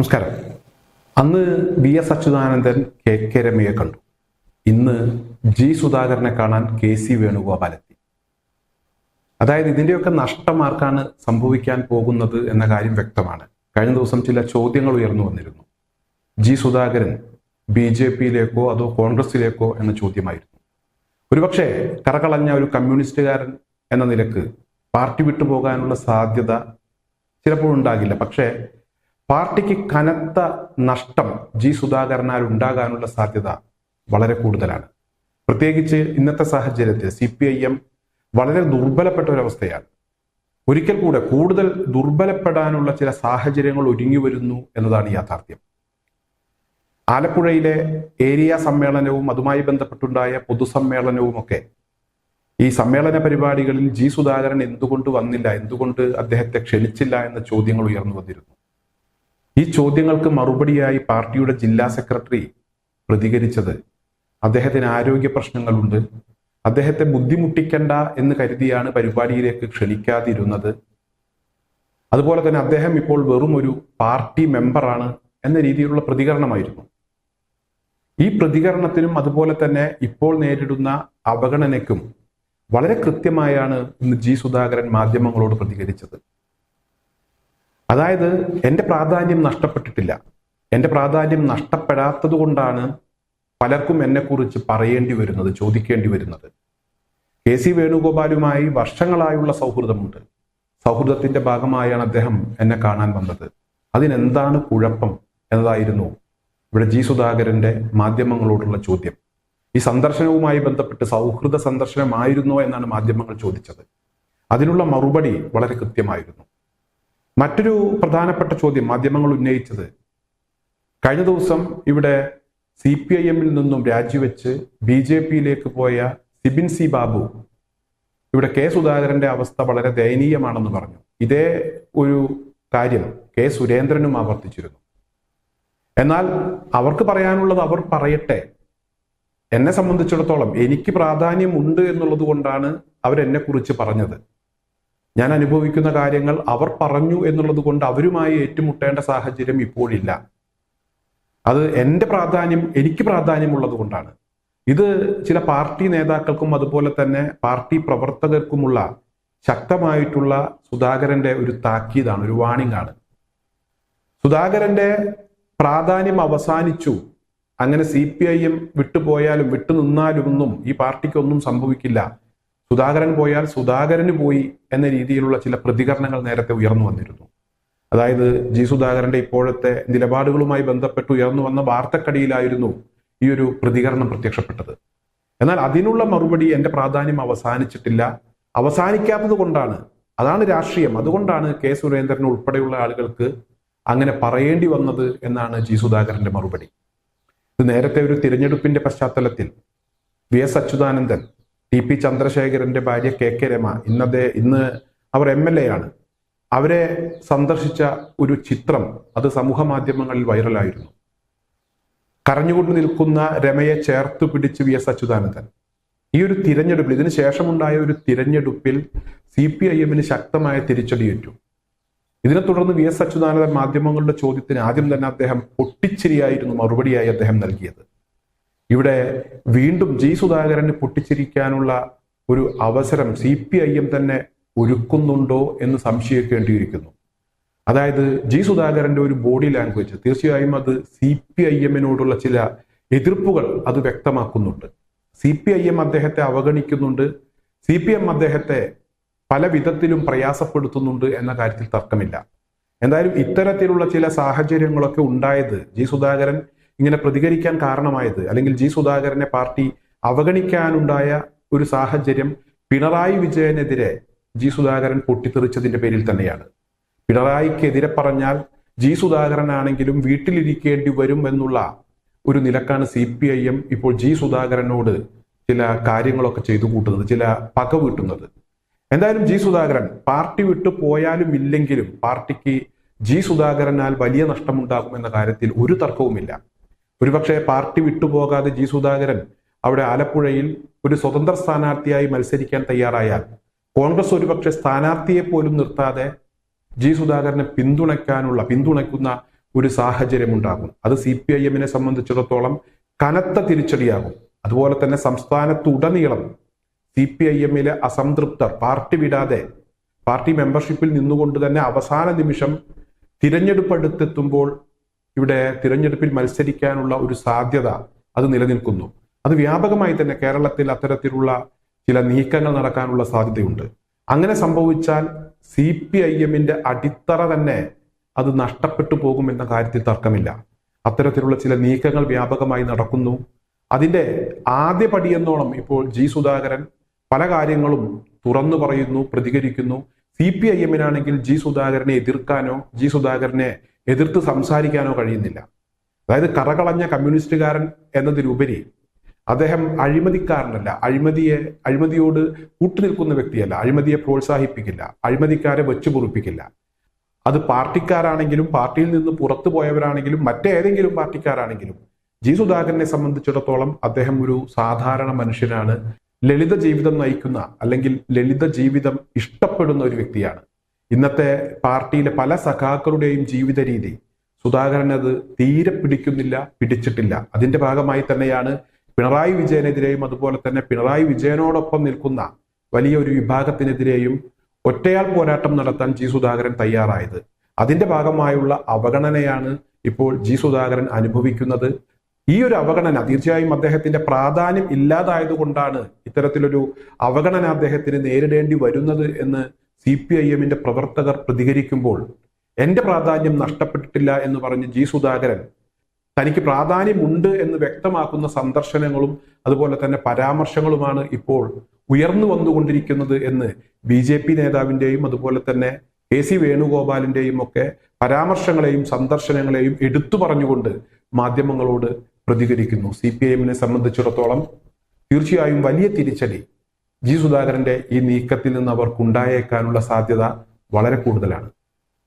നമസ്കാരം. അന്ന് V S Achuthanandan K K രമയെ കണ്ടു. ഇന്ന് ജി സുധാകരനെ കാണാൻ കെ സി വേണുഗോപാൽ എത്തി അതായത് ഇതിന്റെയൊക്കെ നഷ്ടം ആർക്കാണ് സംഭവിക്കാൻ പോകുന്നത് എന്ന കാര്യം വ്യക്തമാണ്. കഴിഞ്ഞ ദിവസം ചില ചോദ്യങ്ങൾ ഉയർന്നു വന്നിരുന്നു. ജി സുധാകരൻ ബി ജെ പിയിലേക്കോ അതോ കോൺഗ്രസിലേക്കോ എന്ന ചോദ്യമായിരുന്നു. ഒരുപക്ഷെ കറകളഞ്ഞ ഒരു കമ്മ്യൂണിസ്റ്റുകാരൻ എന്ന നിലയ്ക്ക് പാർട്ടി വിട്ടുപോകാനുള്ള സാധ്യത ചിലപ്പോൾ ഉണ്ടാകില്ല പക്ഷേ പാർട്ടിക്ക് കനത്ത നഷ്ടം ജി സുധാകരനാൽ ഉണ്ടാകാനുള്ള സാധ്യത വളരെ കൂടുതലാണ്. പ്രത്യേകിച്ച് ഇന്നത്തെ സാഹചര്യത്തിൽ സി പി ഐ എം വളരെ ദുർബലപ്പെട്ട ഒരവസ്ഥയാണ് ഒരിക്കൽ കൂടെ കൂടുതൽ ദുർബലപ്പെടാനുള്ള ചില സാഹചര്യങ്ങൾ ഒരുങ്ങി വരുന്നു എന്നതാണ് യാഥാർത്ഥ്യം. ആലപ്പുഴയിലെ ഏരിയ സമ്മേളനവും അതുമായി ബന്ധപ്പെട്ടുണ്ടായ പൊതുസമ്മേളനവും ഒക്കെ ഈ സമ്മേളന പരിപാടികളിൽ ജി സുധാകരൻ എന്തുകൊണ്ട് വന്നില്ല എന്തുകൊണ്ട് അദ്ദേഹത്തെ ക്ഷണിച്ചില്ല എന്ന ചോദ്യങ്ങൾ ഉയർന്നു വന്നിരുന്നു. ഈ ചോദ്യങ്ങൾക്ക് മറുപടിയായി പാർട്ടിയുടെ ജില്ലാ സെക്രട്ടറി പ്രതികരിച്ചത് അദ്ദേഹത്തിന് ആരോഗ്യ പ്രശ്നങ്ങളുണ്ട്. അദ്ദേഹത്തെ ബുദ്ധിമുട്ടിക്കണ്ട എന്ന് കരുതിയാണ് പരിപാടിയിലേക്ക് ക്ഷണിക്കാതിരുന്നത്. അതുപോലെ തന്നെ അദ്ദേഹം ഇപ്പോൾ വെറും ഒരു പാർട്ടി മെമ്പറാണ് എന്ന രീതിയിലുള്ള പ്രതികരണമായിരുന്നു. ഈ പ്രതികരണത്തിനും അതുപോലെ തന്നെ ഇപ്പോൾ നേരിടുന്ന അവഗണനയ്ക്കും വളരെ കൃത്യമായാണ് ഇന്ന് ജി സുധാകരൻ മാധ്യമങ്ങളോട് പ്രതികരിച്ചത്. അതായത് എന്റെ പ്രാധാന്യം നഷ്ടപ്പെട്ടിട്ടില്ല. എന്റെ പ്രാധാന്യം നഷ്ടപ്പെടാത്തത് കൊണ്ടാണ് പലർക്കും എന്നെക്കുറിച്ച് പറയേണ്ടി വരുന്നത് ചോദിക്കേണ്ടി വരുന്നത്. കെ സി വേണുഗോപാലുമായി വർഷങ്ങളായുള്ള സൗഹൃദമുണ്ട്. സൗഹൃദത്തിന്റെ ഭാഗമായാണ് അദ്ദേഹം എന്നെ കാണാൻ വന്നത്. അതിനെന്താണ് കുഴപ്പം എന്നതായിരുന്നു ഇവിടെ ജി സുധാകരന്റെ മാധ്യമങ്ങളോടുള്ള ചോദ്യം. ഈ സന്ദർശനവുമായി ബന്ധപ്പെട്ട് സൗഹൃദ സന്ദർശനമായിരുന്നോ എന്നാണ് മാധ്യമങ്ങൾ ചോദിച്ചത്. അതിനുള്ള മറുപടി വളരെ കൃത്യമായിരുന്നു. മറ്റൊരു പ്രധാനപ്പെട്ട ചോദ്യം മാധ്യമങ്ങൾ ഉന്നയിച്ചത്. കഴിഞ്ഞ ദിവസം ഇവിടെ സി പി ഐ എമ്മിൽ നിന്നും രാജിവെച്ച് ബി ജെ പിയിലേക്ക് പോയ സിബിൻ സി ബാബു ഇവിടെ കെ സുധാകരന്റെ അവസ്ഥ വളരെ ദയനീയമാണെന്ന് പറഞ്ഞു. ഇതേ ഒരു കാര്യം കെ സുരേന്ദ്രനും ആവർത്തിച്ചിരുന്നു. എന്നാൽ അവർക്ക് പറയാനുള്ളത് അവർ പറയട്ടെ. എന്നെ സംബന്ധിച്ചിടത്തോളം എനിക്ക് പ്രാധാന്യമുണ്ട് എന്നുള്ളത് കൊണ്ടാണ് അവരെന്നെ കുറിച്ച് പറഞ്ഞത്. ഞാൻ അനുഭവിക്കുന്ന കാര്യങ്ങൾ അവർ പറഞ്ഞു എന്നുള്ളത് കൊണ്ട് അവരുമായി ഏറ്റുമുട്ടേണ്ട സാഹചര്യം ഇപ്പോഴില്ല. അത് എന്റെ പ്രാധാന്യം എനിക്ക് പ്രാധാന്യമുള്ളത് കൊണ്ടാണ്. ഇത് ചില പാർട്ടി നേതാക്കൾക്കും അതുപോലെ തന്നെ പാർട്ടി പ്രവർത്തകർക്കുമുള്ള ശക്തമായിട്ടുള്ള സുധാകരന്റെ ഒരു താക്കീതാണ് ഒരു വാണിംഗ് ആണ് സുധാകരന്റെ പ്രാധാന്യം അവസാനിച്ചു. അങ്ങനെ സി പി ഐ എം വിട്ടുപോയാലും വിട്ടുനിന്നാലും ഒന്നും ഈ പാർട്ടിക്കൊന്നും സംഭവിക്കില്ല. സുധാകരൻ പോയാൽ സുധാകരന് പോയി എന്ന രീതിയിലുള്ള ചില പ്രതികരണങ്ങൾ നേരത്തെ ഉയർന്നു വന്നിരുന്നു. അതായത് ജി സുധാകരന്റെ ഇപ്പോഴത്തെ നിലപാടുകളുമായി ബന്ധപ്പെട്ട് ഉയർന്നു വന്ന വാർത്തക്കടിയിലായിരുന്നു ഈ ഒരു പ്രതികരണം പ്രത്യക്ഷപ്പെട്ടത്. എന്നാൽ അതിനുള്ള മറുപടി എന്റെ പ്രാധാന്യം അവസാനിച്ചിട്ടില്ല. അവസാനിക്കാത്തത് കൊണ്ടാണ്. അതാണ് രാഷ്ട്രീയം. അതുകൊണ്ടാണ് കെ സുരേന്ദ്രൻ ഉൾപ്പെടെയുള്ള ആളുകൾക്ക് അങ്ങനെ പറയേണ്ടി വന്നത് എന്നാണ് ജി സുധാകരന്റെ മറുപടി. ഇത് നേരത്തെ ഒരു തിരഞ്ഞെടുപ്പിന്റെ പശ്ചാത്തലത്തിൽ V S Achuthanandan T P ചന്ദ്രശേഖരന്റെ ഭാര്യ കെ കെ രമ ഇന്നത്തെ ഇന്ന് അവർ എം എൽ എ ആണ്. അവരെ സന്ദർശിച്ച ഒരു ചിത്രം അത് സമൂഹ മാധ്യമങ്ങളിൽ വൈറലായിരുന്നു. കരഞ്ഞുകൊണ്ട് നിൽക്കുന്ന രമയെ ചേർത്ത് പിടിച്ച് വി എസ് അച്യുതാനന്ദൻ. ഈ ഒരു തിരഞ്ഞെടുപ്പിൽ ഇതിന് ശേഷമുണ്ടായ ഒരു തിരഞ്ഞെടുപ്പിൽ സി പി ഐ എമ്മിന് ശക്തമായ തിരിച്ചടിയേറ്റു. ഇതിനെ തുടർന്ന് വി എസ് അച്യുതാനന്ദൻ മാധ്യമങ്ങളുടെ ചോദ്യത്തിന് ആദ്യം തന്നെ അദ്ദേഹം പൊട്ടിച്ചിരിയായിരുന്നു മറുപടിയായി അദ്ദേഹം നൽകിയത്. ഇവിടെ വീണ്ടും ജി സുധാകരന് പൊട്ടിച്ചിരിക്കാനുള്ള ഒരു അവസരം സി പി ഐ എം തന്നെ ഒരുക്കുന്നുണ്ടോ എന്ന് സംശയിക്കേണ്ടിയിരിക്കുന്നു. അതായത് ജി സുധാകരന്റെ ഒരു ബോഡി ലാംഗ്വേജ് തീർച്ചയായും അത് സി പി ഐ എമ്മിനോടുള്ള ചില എതിർപ്പുകൾ അത് വ്യക്തമാക്കുന്നുണ്ട്. സി പി ഐ എം അദ്ദേഹത്തെ അവഗണിക്കുന്നുണ്ട്. സി പി എം അദ്ദേഹത്തെ പല വിധത്തിലും പ്രയാസപ്പെടുത്തുന്നുണ്ട് എന്ന കാര്യത്തിൽ തർക്കമില്ല. എന്തായാലും ഇത്തരത്തിലുള്ള ചില സാഹചര്യങ്ങളൊക്കെ ഉണ്ടായത് ജി സുധാകരൻ ഇങ്ങനെ പ്രതികരിക്കാൻ കാരണമായത് അല്ലെങ്കിൽ ജി സുധാകരനെ പാർട്ടി അവഗണിക്കാനുണ്ടായ ഒരു സാഹചര്യം പിണറായി വിജയനെതിരെ ജി സുധാകരൻ പൊട്ടിത്തെറിച്ചതിന്റെ പേരിൽ തന്നെയാണ്. പിണറായിക്കെതിരെ പറഞ്ഞാൽ ജി സുധാകരൻ ആണെങ്കിലും വീട്ടിലിരിക്കേണ്ടി വരും എന്നുള്ള ഒരു നിലക്കാണ് സി പി ഐ എം ഇപ്പോൾ ജി സുധാകരനോട് ചില കാര്യങ്ങളൊക്കെ ചെയ്തു കൂട്ടുന്നത് ചില പക വീട്ടുന്നത്. എന്തായാലും ജി സുധാകരൻ പാർട്ടി വിട്ടു പോയാലും ഇല്ലെങ്കിലും പാർട്ടിക്ക് ജി സുധാകരനാൽ വലിയ നഷ്ടമുണ്ടാകും എന്ന കാര്യത്തിൽ ഒരു തർക്കവുമില്ല. ഒരുപക്ഷെ പാർട്ടി വിട്ടുപോകാതെ ജി സുധാകരൻ അവിടെ ആലപ്പുഴയിൽ ഒരു സ്വതന്ത്ര സ്ഥാനാർത്ഥിയായി മത്സരിക്കാൻ തയ്യാറായാൽ കോൺഗ്രസ് ഒരുപക്ഷെ സ്ഥാനാർത്ഥിയെ പോലും നിർത്താതെ ജി സുധാകരനെ പിന്തുണയ്ക്കാനുള്ള പിന്തുണയ്ക്കുന്ന ഒരു സാഹചര്യം ഉണ്ടാകും അത് സി പി ഐ എമ്മിനെ സംബന്ധിച്ചിടത്തോളം കനത്ത തിരിച്ചടിയാകും. അതുപോലെ തന്നെ സംസ്ഥാനത്തുടനീളം സി പി ഐ എമ്മിലെ അസംതൃപ്തർ പാർട്ടി വിടാതെ പാർട്ടി മെമ്പർഷിപ്പിൽ നിന്നുകൊണ്ട് തന്നെ അവസാന നിമിഷം തിരഞ്ഞെടുപ്പ് അടുത്തെത്തുമ്പോൾ ഇവിടെ തിരഞ്ഞെടുപ്പിൽ മത്സരിക്കാനുള്ള ഒരു സാധ്യത അത് നിലനിൽക്കുന്നു. അത് വ്യാപകമായി തന്നെ കേരളത്തിൽ അത്തരത്തിലുള്ള ചില നീക്കങ്ങൾ നടക്കാനുള്ള സാധ്യതയുണ്ട്. അങ്ങനെ സംഭവിച്ചാൽ സി പി ഐ എമ്മിന്റെ അടിത്തറ തന്നെ അത് നഷ്ടപ്പെട്ടു പോകുമെന്ന കാര്യത്തിൽ തർക്കമില്ല. അത്തരത്തിലുള്ള ചില നീക്കങ്ങൾ വ്യാപകമായി നടക്കുന്നു. അതിന്റെ ആദ്യ പടിയെന്നോണം ഇപ്പോൾ ജി സുധാകരൻ പല കാര്യങ്ങളും തുറന്നു പറയുന്നു പ്രതികരിക്കുന്നു. സി പി ഐ എമ്മിനാണെങ്കിൽ ജി സുധാകരനെ എതിർക്കാനോ ജി സുധാകരനെ എതിർത്ത് സംസാരിക്കാനോ കഴിയുന്നില്ല. അതായത് കറകളഞ്ഞ കമ്മ്യൂണിസ്റ്റുകാരൻ എന്നതിലുപരി അദ്ദേഹം അഴിമതിക്കാരനല്ല. അഴിമതിയെ അഴിമതിയോട് കൂട്ടുനിൽക്കുന്ന വ്യക്തിയല്ല. അഴിമതിയെ പ്രോത്സാഹിപ്പിക്കില്ല. അഴിമതിക്കാരെ വെച്ചു പൊറുപ്പിക്കില്ല അത് പാർട്ടിക്കാരാണെങ്കിലും പാർട്ടിയിൽ നിന്ന് പുറത്തു പോയവരാണെങ്കിലും മറ്റേതെങ്കിലും പാർട്ടിക്കാരാണെങ്കിലും ജി സുധാകരനെ സംബന്ധിച്ചിടത്തോളം അദ്ദേഹം ഒരു സാധാരണ മനുഷ്യനാണ്. ലളിത ജീവിതം നയിക്കുന്ന അല്ലെങ്കിൽ ലളിത ജീവിതം ഇഷ്ടപ്പെടുന്ന ഒരു വ്യക്തിയാണ്. ഇന്നത്തെ പാർട്ടിയിലെ പല സഖാക്കളുടെയും ജീവിത രീതി സുധാകരൻ അത് തീരെ പിടിക്കുന്നില്ല പിടിച്ചിട്ടില്ല. അതിന്റെ ഭാഗമായി തന്നെയാണ് പിണറായി വിജയനെതിരെയും അതുപോലെ തന്നെ പിണറായി വിജയനോടൊപ്പം നിൽക്കുന്ന വലിയ ഒരു വിഭാഗത്തിനെതിരെയും ഒറ്റയാൾ പോരാട്ടം നടത്താൻ ജി സുധാകരൻ തയ്യാറായത്. അതിന്റെ ഭാഗമായുള്ള അവഗണനയാണ് ഇപ്പോൾ ജി സുധാകരൻ അനുഭവിക്കുന്നത്. ഈ ഒരു അവഗണന തീർച്ചയായും അദ്ദേഹത്തിന്റെ പ്രാധാന്യം ഇല്ലാതായതുകൊണ്ടാണ് ഇത്തരത്തിലൊരു അവഗണന അദ്ദേഹത്തിന് നേരിടേണ്ടി വരുന്നത് എന്ന് സി പി ഐ എമ്മിന്റെ പ്രവർത്തകർ പ്രതികരിക്കുമ്പോൾ എന്റെ പ്രാധാന്യം നഷ്ടപ്പെട്ടിട്ടില്ല എന്ന് പറഞ്ഞ് ജി സുധാകരൻ തനിക്ക് പ്രാധാന്യമുണ്ട് എന്ന് വ്യക്തമാക്കുന്ന സന്ദർശനങ്ങളും അതുപോലെ തന്നെ പരാമർശങ്ങളുമാണ് ഇപ്പോൾ ഉയർന്നു വന്നുകൊണ്ടിരിക്കുന്നത് എന്ന് ബി ജെ പി നേതാവിന്റെയും അതുപോലെ തന്നെ കെ സി വേണുഗോപാലിന്റെയും ഒക്കെ പരാമർശങ്ങളെയും സന്ദർശനങ്ങളെയും എടുത്തു പറഞ്ഞുകൊണ്ട് മാധ്യമങ്ങളോട് പ്രതികരിക്കുന്നു. സി പി ഐ എമ്മിനെ സംബന്ധിച്ചിടത്തോളം തീർച്ചയായും വലിയ തിരിച്ചടി ജി സുധാകരന്റെ ഈ നീക്കത്തിൽ നിന്ന് അവർക്കുണ്ടായേക്കാനുള്ള സാധ്യത വളരെ കൂടുതലാണ്.